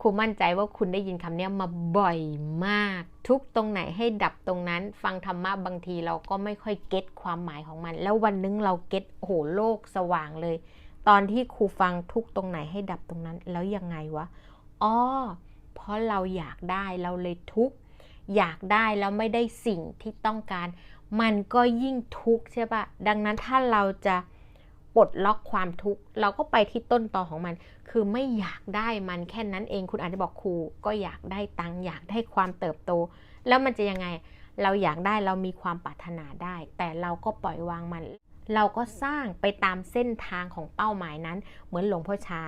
ครูมั่นใจว่าคุณได้ยินคำนี้มาบ่อยมาก ทุกตรงไหนให้ดับตรงนั้น ฟังธรรมะบางทีเราก็ไม่ค่อยเก็ตความหมายของมัน แล้ววันนึงเราเก็ตโอ้โหโลกสว่างเลย ตอนที่ครูฟังทุกตรงไหนให้ดับตรงนั้น แล้วยังไงวะอ๋อเพราะเราอยากได้เราเลยทุกอยากได้แล้วไม่ได้สิ่งที่ต้องการ มันก็ยิ่งทุกข์ใช่ปะดังนั้นถ้าเราจะ ปลดล็อกความทุกข์เราก็ไปที่ต้นตอของมัน คือไม่อยากได้มันแค่นั้นเองคุณอาจจะบอกครูก็อยากได้ตังค์อยากได้ความเติบโต แล้วมันจะยังไงเราอยากได้เรามีความปรารถนาได้ แต่เราก็ปล่อยวางมัน เราก็สร้างไปตามเส้นทางของเป้าหมายนั้น เหมือนหลวงพ่อชา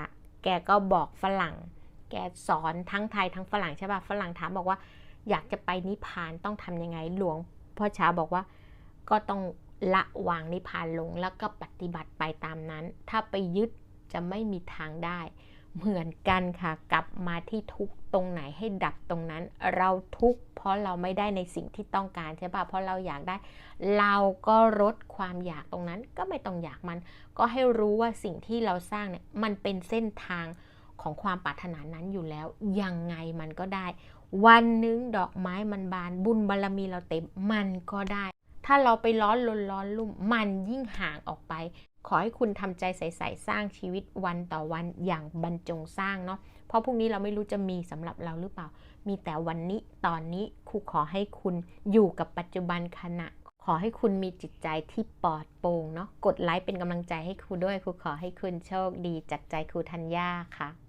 แกก็บอกฝรั่ง แกสอนทั้งไทยทั้งฝรั่งใช่ป่ะฝรั่งถามบอกว่า อยากจะไปนิพพานต้องทำยังไงหลวงพ่อชาบอกว่าก็ต้อง ละวางนิพพานลงแล้วก็ปฏิบัติไปตามนั้น ถ้าไปยึดจะไม่มีทางได้ เหมือนกันค่ะ กลับมาที่ทุกตรงไหนให้ดับตรงนั้น เราทุกเพราะเราไม่ได้ในสิ่งที่ต้องการใช่ปะเพราะเราอยากได้ เราก็ลดความอยากตรงนั้น ก็ไม่ต้องอยากมัน ก็ให้รู้ว่าสิ่งที่เราสร้างเนี่ยมันเป็นเส้นทางของความปรารถนานั้นอยู่แล้ว ยังไงมันก็ได้ วันนึงดอกไม้มันบานบุญบารรมีเราเต็มมันก็ได้ ถ้าเราไปร้อนลนร้อนลุ่ม มันยิ่งห่างออกไป ขอให้คุณทำใจใส่สร้างชีวิตวันต่อวันอย่างบรรจงสร้างเนาะเพราะพรุ่งนี้เราไม่รู้จะมีสำหรับเราหรือเปล่า มีแต่วันนี้ตอนนี้ครูขอให้คุณอยู่กับปัจจุบันขณะ ขอให้คุณมีจิตใจที่ปลอดโปร่งเนาะกดไลค์เป็นกำลังใจให้ครูด้วยครูขอให้คุณโชคดีจากใจครูธัญญาค่ะ